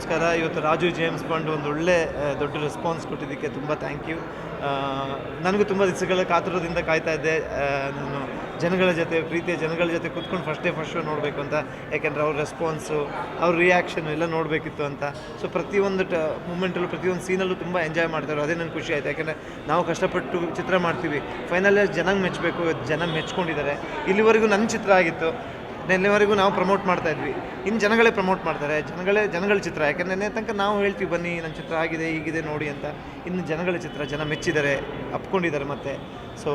ನಮಸ್ಕಾರ. ಇವತ್ತು Raju James bond ಒಂದು ಒಳ್ಳೆ ದೊಡ್ಡ ರೆಸ್ಪಾನ್ಸ್ ಕೊಟ್ಟಿದ್ದಕ್ಕೆ ತುಂಬ ಥ್ಯಾಂಕ್ ಯು ನನಗೂ ತುಂಬ ದಿವಸಗಳ ಕಾತುರದಿಂದ ಕಾಯ್ತಾ ಇದ್ದೆ. ನಾನು ಜನಗಳ ಜೊತೆ, ಪ್ರೀತಿಯ ಜನಗಳ ಜೊತೆ ಕೂತ್ಕೊಂಡು ಫಸ್ಟ್ ಡೇ ಫಸ್ಟ್ ಶೋ ನೋಡಬೇಕು ಅಂತ. ಯಾಕೆಂದರೆ ಅವ್ರ ರೆಸ್ಪಾನ್ಸು ಅವ್ರ ರಿಯಾಕ್ಷನ್ ಎಲ್ಲ ನೋಡಬೇಕಿತ್ತು ಅಂತ. ಸೊ ಪ್ರತಿಯೊಂದು ಟ ಮೂಮೆಂಟಲ್ಲೂ ಪ್ರತಿಯೊಂದು ಸೀನಲ್ಲೂ ತುಂಬ ಎಂಜಾಯ್ ಮಾಡ್ತಾರೆ ಅದೇ ನನಗೆ ಖುಷಿ ಆಯಿತು. ಯಾಕೆಂದರೆ ನಾವು ಕಷ್ಟಪಟ್ಟು ಚಿತ್ರ ಮಾಡ್ತೀವಿ. ಫೈನಲ್ ಜನಗೆ ಮೆಚ್ಚಬೇಕು ಜನ ಮೆಚ್ಕೊಂಡಿದ್ದಾರೆ. ಇಲ್ಲಿವರೆಗೂ ನನ್ನ ಚಿತ್ರ ಆಗಿತ್ತು. ನೆನ್ನೆವರೆಗೂ ನಾವು ಪ್ರಮೋಟ್ ಮಾಡ್ತಾ ಇದ್ವಿ. ಇನ್ನು ಜನಗಳೇ ಪ್ರಮೋಟ್ ಮಾಡ್ತಾರೆ. ಜನಗಳೇ ಜನಗಳ ಚಿತ್ರ. ಯಾಕಂದರೆ ನೆನ್ನೆ ತನಕ ನಾವು ಹೇಳ್ತೀವಿ, ಬನ್ನಿ, ನನ್ನ ಚಿತ್ರ ಆಗಿದೆ, ಹೀಗಿದೆ ನೋಡಿ ಅಂತ. ಇನ್ನು ಜನಗಳ ಚಿತ್ರ, ಜನ ಮೆಚ್ಚಿದ್ದಾರೆ, ಅಪ್ಕೊಂಡಿದ್ದಾರೆ ಮತ್ತೆ. ಸೊ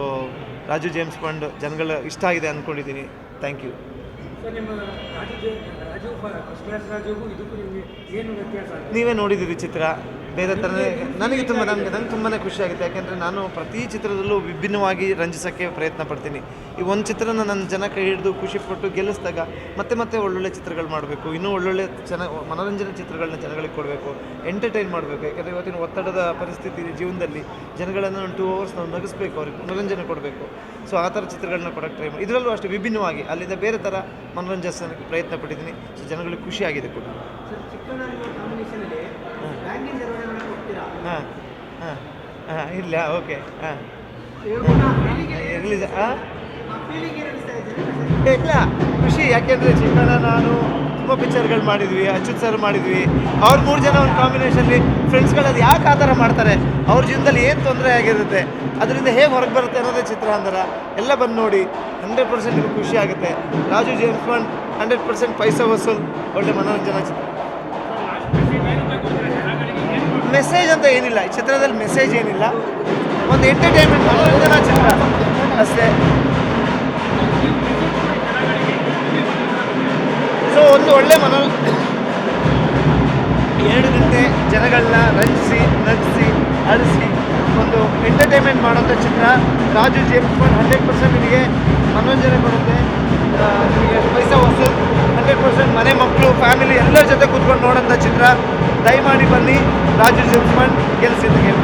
ರಾಜು ಜೇಮ್ಸ್ ಫಂಡ್ ಜನಗಳ ಇಷ್ಟ ಆಗಿದೆ ಅಂದ್ಕೊಂಡಿದ್ದೀನಿ ಥ್ಯಾಂಕ್ ಯು ನೀವೇ ನೋಡಿದ್ದೀರಿ ಚಿತ್ರ. ಬೇರೆ ಥರನೇ ನನಗೆ ತುಂಬ ನನಗೆ ನಂಗೆ ತುಂಬಾ ಖುಷಿ ಆಗುತ್ತೆ. ಯಾಕೆಂದರೆ ನಾನು ಪ್ರತಿ ಚಿತ್ರದಲ್ಲೂ ವಿಭಿನ್ನವಾಗಿ ರಂಜಿಸೋಕ್ಕೆ ಪ್ರಯತ್ನ ಪಡ್ತೀನಿ. ಈ ಒಂದು ಚಿತ್ರನ ನನ್ನ ಜನ ಕೈ ಹಿಡಿದು ಖುಷಿಪಟ್ಟು ಗೆಲ್ಲಿಸಿದಾಗ ಮತ್ತೆ ಮತ್ತೆ ಒಳ್ಳೊಳ್ಳೆ ಚಿತ್ರಗಳು ಮಾಡಬೇಕು. ಇನ್ನೂ ಒಳ್ಳೊಳ್ಳೆ ಚೆನ್ನ ಮನೋರಂಜನೆ ಚಿತ್ರಗಳನ್ನ ಜನಗಳಿಗೆ ಕೊಡಬೇಕು. ಎಂಟರ್ಟೈನ್ ಮಾಡಬೇಕು. ಯಾಕೆಂದರೆ ಇವತ್ತಿನ ಒತ್ತಡದ ಪರಿಸ್ಥಿತಿ ಜೀವನದಲ್ಲಿ. ಜನಗಳನ್ನು ಒಂದು ಟೂ ಅವರ್ಸ್ ನಾವು ನಗಿಸ್ಬೇಕು. ಅವ್ರಿಗೆ ಮನೋರಂಜನೆ ಕೊಡಬೇಕು. ಸೊ ಆ ಥರ ಚಿತ್ರಗಳನ್ನ ಕೊಡೋಕ್ಕೆ ಟ್ರೈ ಮಾಡಿ ಇದರಲ್ಲೂ ಅಷ್ಟು ವಿಭಿನ್ನವಾಗಿ ಅಲ್ಲಿಂದ ಬೇರೆ ಥರ ಮನೋರಂಜನೆ ಪ್ರಯತ್ನ ಪಟ್ಟಿದ್ದೀನಿ. ಸೊ ಜನಗಳಿಗೆ ಆಗಿದೆ ಕೂಡ. ಹಾಂ. ಹಾಂ. ಹಾಂ. ಇಲ್ಲ ಓಕೆ ಹಾಂ. ರಿಲೀಸ್ ಹಾಂ ಇಲ್ಲ ಖುಷಿ ಯಾಕೆಂದರೆ ಚಿಕ್ಕನ ನಾನು ತುಂಬ ಪಿಕ್ಚರ್ಗಳು ಮಾಡಿದ್ವಿ, ಅಚ್ಯುತ್ ಸರ್ ಮಾಡಿದ್ವಿ. ಅವ್ರ ಮೂರು ಜನ ಒಂದು ಕಾಂಬಿನೇಷನ್ಲಿ ಫ್ರೆಂಡ್ಸ್ಗಳು ಅದು ಯಾಕೆ ಆ ಥರ ಮಾಡ್ತಾರೆ? ಅವ್ರ ಜೀವನದಲ್ಲಿ ಏನು ತೊಂದರೆ ಆಗಿರುತ್ತೆ? ಅದರಿಂದ ಹೇಗೆ ಹೊರಗೆ ಬರುತ್ತೆ ಅನ್ನೋದೇ ಚಿತ್ರ ಅಂದರ ಎಲ್ಲ ಬಂದು ನೋಡಿ ಹಂಡ್ರೆಡ್ ಪರ್ಸೆಂಟ್ ನಿಮಗೆ ಖುಷಿ ಆಗುತ್ತೆ. Raju James Bond hundred percent ಪೈಸಾ ವಸೂಲ್ ಒಳ್ಳೆ ಮನೋರಂಜನಾ ಚಿತ್ರ. ಮೆಸೇಜ್ ಅಂತ ಏನಿಲ್ಲ. ಈ ಚಿತ್ರದಲ್ಲಿ ಮೆಸೇಜ್ ಏನಿಲ್ಲ. ಒಂದು ಎಂಟರ್ಟೈನ್ಮೆಂಟ್ ಮನೋರಂಜನಾ ಚಿತ್ರ. ಅಷ್ಟೇ. ಸೊ, ಒಂದು ಒಳ್ಳೆ ಮನೋ ಎರಡು ಗಂಟೆ ಜನಗಳನ್ನ ರಂಜಿಸಿ, ನಗಿಸಿ, ಅಳಿಸಿ ಒಂದು ಎಂಟರ್ಟೈನ್ಮೆಂಟ್ ಮಾಡೋಂಥ ಚಿತ್ರ. Raju James Bond hundred percent ನಿಮಗೆ ಮನೋರಂಜನೆ ಕೊಡುತ್ತೆ. ನಿಮಗೆ ಪೈಸಾ ಹೊಸದು ಹಂಡ್ರೆಡ್ ಪರ್ಸೆಂಟ್ ಮನೆ ಮಕ್ಕಳು ಫ್ಯಾಮಿಲಿ ಎಲ್ಲರ ಜೊತೆ ಕೂತ್ಕೊಂಡು ನೋಡೋಂಥ ಚಿತ್ರ. ದಯಮಾಡಿ ಬನ್ನಿ, ರಾಜು ಜೇಮ್ಸ್ ಬಾಂಡ್ ಗೆಲ್ಸಿದ್ದು ಗೆಲ್